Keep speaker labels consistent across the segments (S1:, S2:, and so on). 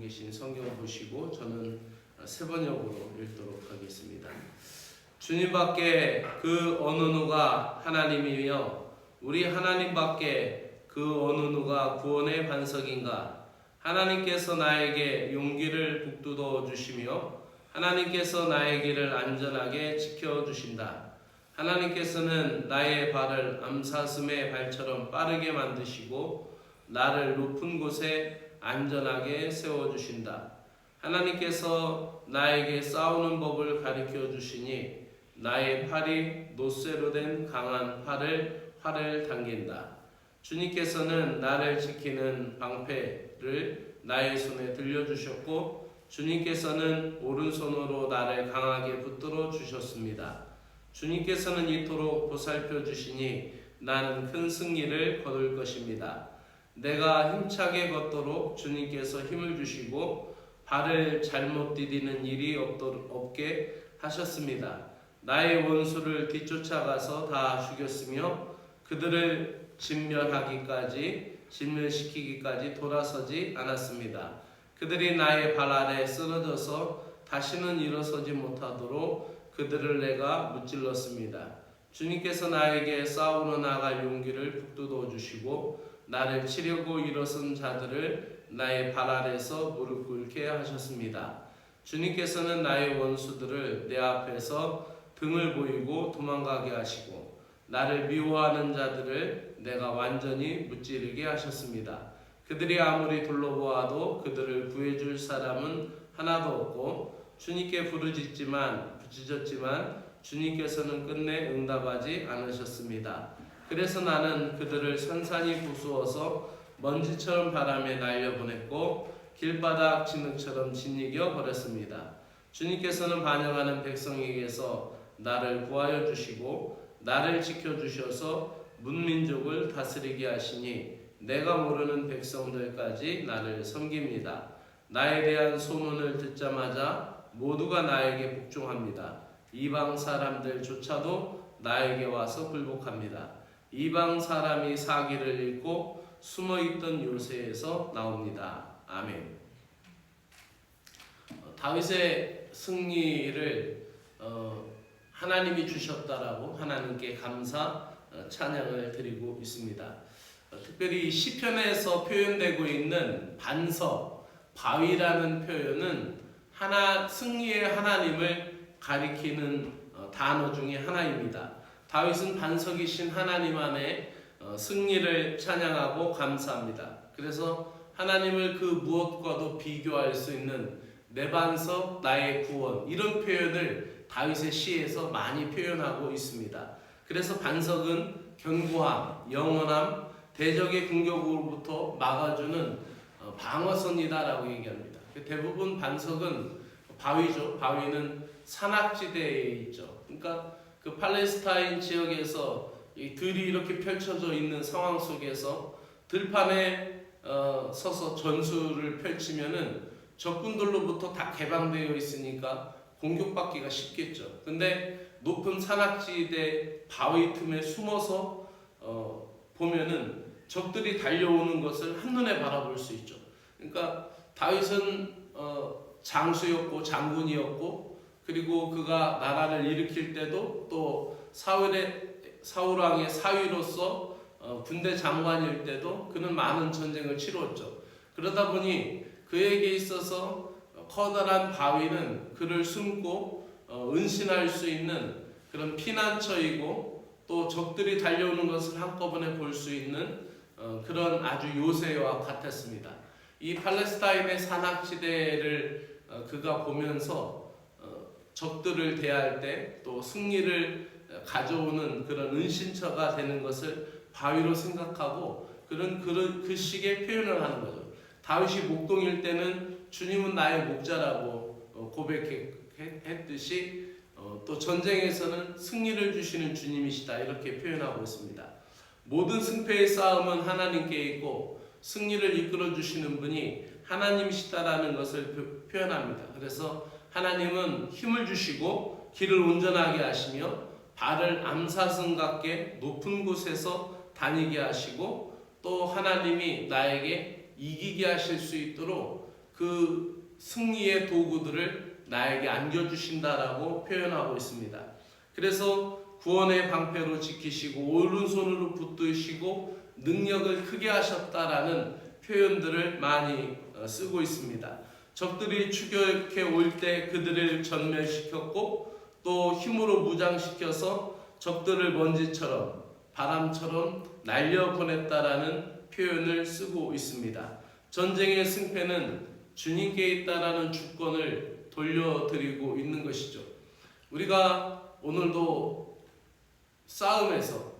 S1: 계신 성경 보시고 저는 세 번역으로 읽도록 하겠습니다. 주님 밖에 그 어느 누가 하나님이며 우리 하나님 밖에 그 어느 누가 구원의 반석인가? 하나님께서 나에게 용기를 북돋워 주시며 하나님께서 나의 길을 안전하게 지켜 주신다. 하나님께서는 나의 발을 암사슴의 발처럼 빠르게 만드시고 나를 높은 곳에 안전하게 세워 주신다. 하나님께서 나에게 싸우는 법을 가르쳐 주시니 나의 팔이 노쇠로 된 강한 팔을 활을 당긴다. 주님께서는 나를 지키는 방패를 나의 손에 들려주셨고 주님께서는 오른손으로 나를 강하게 붙들어 주셨습니다. 주님께서는 이토록 보살펴 주시니 나는 큰 승리를 거둘 것입니다. 내가 힘차게 걷도록 주님께서 힘을 주시고 발을 잘못 디디는 일이 없도록 없게 하셨습니다. 나의 원수를 뒤쫓아가서 다 죽였으며 그들을 진멸하기까지 진멸시키기까지 돌아서지 않았습니다. 그들이 나의 발 아래 쓰러져서 다시는 일어서지 못하도록 그들을 내가 무찔렀습니다. 주님께서 나에게 싸우러 나갈 용기를 북돋워 주시고 나를 치려고 일어선 자들을 나의 발 아래서 무릎 꿇게 하셨습니다. 주님께서는 나의 원수들을 내 앞에서 등을 보이고 도망가게 하시고 나를 미워하는 자들을 내가 완전히 무찌르게 하셨습니다. 그들이 아무리 둘러보아도 그들을 구해줄 사람은 하나도 없고 주님께 부르짖지만 부짖었지만 주님께서는 끝내 응답하지 않으셨습니다. 그래서 나는 그들을 산산이 부수어서 먼지처럼 바람에 날려보냈고 길바닥 진흙처럼 짓이겨 버렸습니다. 주님께서는 반영하는 백성에게서 나를 구하여 주시고 나를 지켜 주셔서 문민족을 다스리게 하시니 내가 모르는 백성들까지 나를 섬깁니다. 나에 대한 소문을 듣자마자 모두가 나에게 복종합니다. 이방 사람들조차도 나에게 와서 굴복합니다. 이방 사람이 사기를 읽고 숨어 있던 요새에서 나옵니다. 아멘. 어, 다윗의 승리를 어, 하나님이 주셨다라고 하나님께 감사 어, 찬양을 드리고 있습니다. 어, 특별히 시편에서 표현되고 있는 반석, 바위라는 표현은 하나 승리의 하나님을 가리키는 어, 단어 중에 하나입니다. 다윗은 반석이신 하나님 안에 어, 승리를 찬양하고 감사합니다. 그래서 하나님을 그 무엇과도 비교할 수 있는 내 반석 나의 구원 이런 표현을 다윗의 시에서 많이 표현하고 있습니다. 그래서 반석은 견고함, 영원함, 대적의 공격으로부터 막아주는 어, 방어선이다라고 얘기합니다. 대부분 반석은 바위죠. 바위는 산악지대에 있죠. 그러니까 그 팔레스타인 지역에서 이 들이 이렇게 펼쳐져 있는 상황 속에서 들판에 어, 서서 전술을 펼치면은 적군들로부터 다 개방되어 있으니까 공격받기가 쉽겠죠. 근데 높은 산악지대 바위 틈에 숨어서 어, 보면은 적들이 달려오는 것을 한눈에 바라볼 수 있죠. 그러니까 다윗은 어, 장수였고 장군이었고 그리고 그가 나라를 일으킬 때도 또 사울의 사울 왕의 사위로서 어, 군대 장관일 때도 그는 많은 전쟁을 치루었죠. 그러다 보니 그에게 있어서 커다란 바위는 그를 숨고 어, 은신할 수 있는 그런 피난처이고 또 적들이 달려오는 것을 한꺼번에 볼 수 있는 어, 그런 아주 요새와 같았습니다. 이 팔레스타인의 산악 지대를 어, 그가 보면서 어, 적들을 대할 때 또 승리를 가져오는 그런 은신처가 되는 것을 바위로 생각하고 그런 그런 그 식의 표현을 하는 거죠. 다윗이 목동일 때는 주님은 나의 목자라고 어, 고백했듯이 어, 또 전쟁에서는 승리를 주시는 주님이시다 이렇게 표현하고 있습니다. 모든 승패의 싸움은 하나님께 있고 승리를 이끌어 주시는 분이 하나님이시다라는 것을 표현합니다. 그래서 하나님은 힘을 주시고 길을 온전하게 하시며 발을 암사슴 같게 높은 곳에서 다니게 하시고 또 하나님이 나에게 이기게 하실 수 있도록 그 승리의 도구들을 나에게 안겨주신다라고 표현하고 있습니다. 그래서 구원의 방패로 지키시고 오른손으로 붙드시고 능력을 크게 하셨다라는 표현들을 많이 어, 쓰고 있습니다. 적들이 추격해 올 때 그들을 전멸시켰고 또 힘으로 무장시켜서 적들을 먼지처럼 바람처럼 날려보냈다라는 표현을 쓰고 있습니다. 전쟁의 승패는 주님께 있다라는 주권을 돌려드리고 있는 것이죠. 우리가 오늘도 싸움에서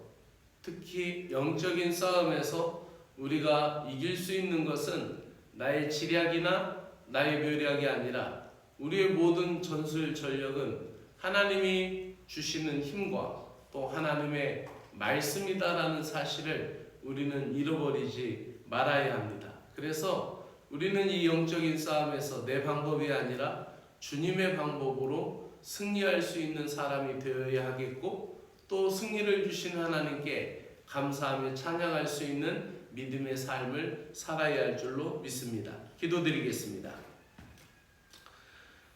S1: 특히 영적인 싸움에서 우리가 이길 수 있는 것은 나의 지략이나 나의 묘략이 아니라 우리의 모든 전술 전력은 하나님이 주시는 힘과 또 하나님의 말씀이다라는 사실을 우리는 잃어버리지 말아야 합니다. 그래서 우리는 이 영적인 싸움에서 내 방법이 아니라 주님의 방법으로 승리할 수 있는 사람이 되어야 하겠고 또 승리를 주신 하나님께 감사하며 찬양할 수 있는 믿음의 삶을 살아야 할 줄로 믿습니다. 기도드리겠습니다.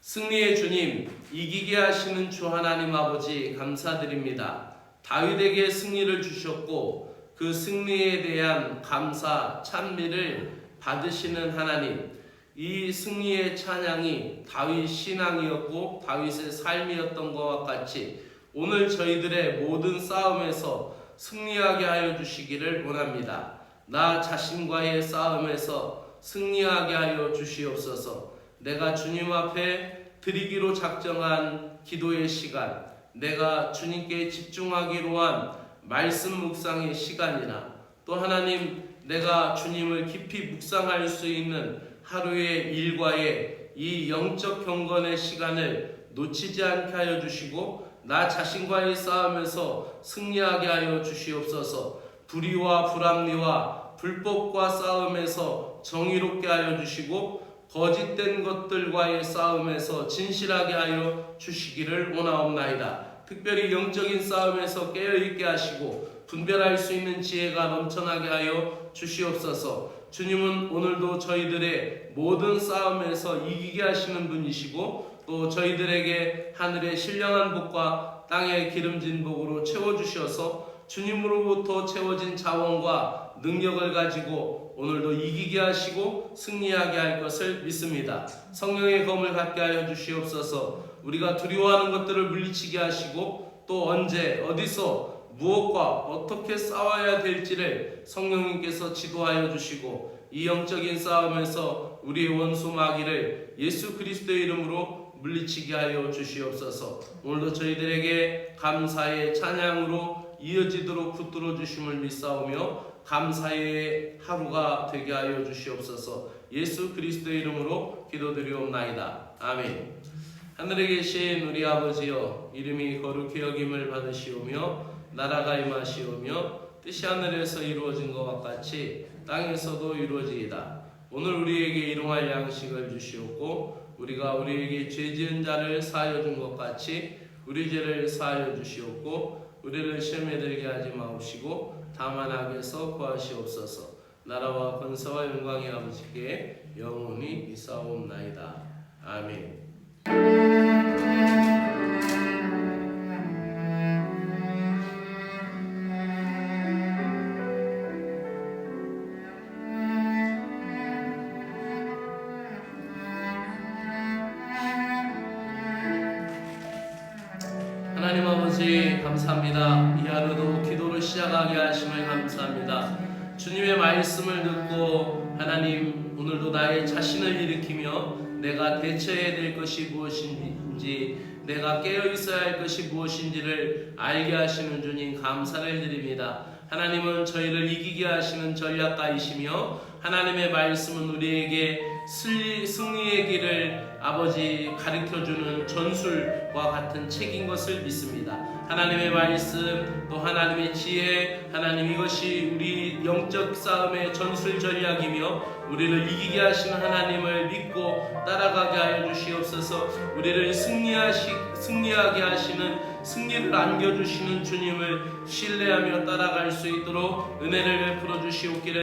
S1: 승리의 주님, 이기게 하시는 주 하나님 아버지 감사드립니다. 다윗에게 승리를 주셨고 그 승리에 대한 감사, 찬미를 받으시는 하나님, 이 승리의 찬양이 다윗 신앙이었고 다윗의 삶이었던 것과 같이 오늘 저희들의 모든 싸움에서 승리하게 하여 주시기를 원합니다. 나 자신과의 싸움에서 승리하게 하여 주시옵소서. 내가 주님 앞에 드리기로 작정한 기도의 시간, 내가 주님께 집중하기로 한 말씀 묵상의 시간이나 또 하나님 내가 주님을 깊이 묵상할 수 있는 하루의 일과의 이 영적 경건의 시간을 놓치지 않게 하여 주시고 나 자신과의 싸움에서 승리하게 하여 주시옵소서. 불의와 불합리와 불법과 싸움에서 정의롭게 하여 주시고 거짓된 것들과의 싸움에서 진실하게 하여 주시기를 원하옵나이다. 특별히 영적인 싸움에서 깨어 있게 하시고 분별할 수 있는 지혜가 넘쳐나게 하여 주시옵소서. 주님은 오늘도 저희들의 모든 싸움에서 이기게 하시는 분이시고 또 저희들에게 하늘의 신령한 복과 땅의 기름진 복으로 채워 주셔서 주님으로부터 채워진 자원과 능력을 가지고 오늘도 이기게 하시고 승리하게 할 것을 믿습니다. 성령의 검을 갖게 하여 주시옵소서. 우리가 두려워하는 것들을 물리치게 하시고 또 언제 어디서 무엇과 어떻게 싸워야 될지를 성령님께서 지도하여 주시고 이 영적인 싸움에서 우리의 원수 마귀를 예수 그리스도의 이름으로 물리치게 하여 주시옵소서. 오늘도 저희들에게 감사의 찬양으로 이어지도록 붙들어 주심을 믿사오며 감사의 하루가 되게 하여 주시옵소서. 예수 그리스도의 이름으로 기도드리옵나이다. 아멘. 하늘에 계신 우리 아버지여 이름이 거룩히 여김을 받으시오며 나라가 임하시오며 뜻이 하늘에서 이루어진 것과 같이 땅에서도 이루어지이다. 오늘 우리에게 일용할 양식을 주시옵고 우리가 우리에게 죄 지은 자를 사하여 준 것 같이 우리 죄를 사하여 주시옵고 우리를 시험에 들게 하지 마옵시고 다만 악에서 구하시옵소서. 나라와 권세와 영광이 아버지께 영원히 있사옵나이다. 아멘. 하나님 아버지 감사합니다. 이 하루도 기도를 시작하게 하심을 감사합니다. 주님의 말씀을 듣고 하나님 오늘도 나의 자신을 일으키며 내가 대처해야 될 것이 무엇인지 내가 깨어 있어야 할 것이 무엇인지를 알게 하시는 주님 감사를 드립니다. 하나님은 저희를 이기게 하시는 전략가이시며 하나님의 말씀은 우리에게 승리, 승리의 길을 아버지 가르쳐 주는 전술과 같은 책인 것을 믿습니다. 하나님의 말씀 또 하나님의 지혜 하나님 이것이 우리 영적 싸움의 전술 전략이며 우리를 이기게 하시는 하나님을 믿고 따라가게 하여 주시옵소서. 우리를 승리하시 승리하게 하시는 승리를 안겨 주시는 주님을 신뢰하며 따라갈 수 있도록 은혜를 베풀어 주시옵기를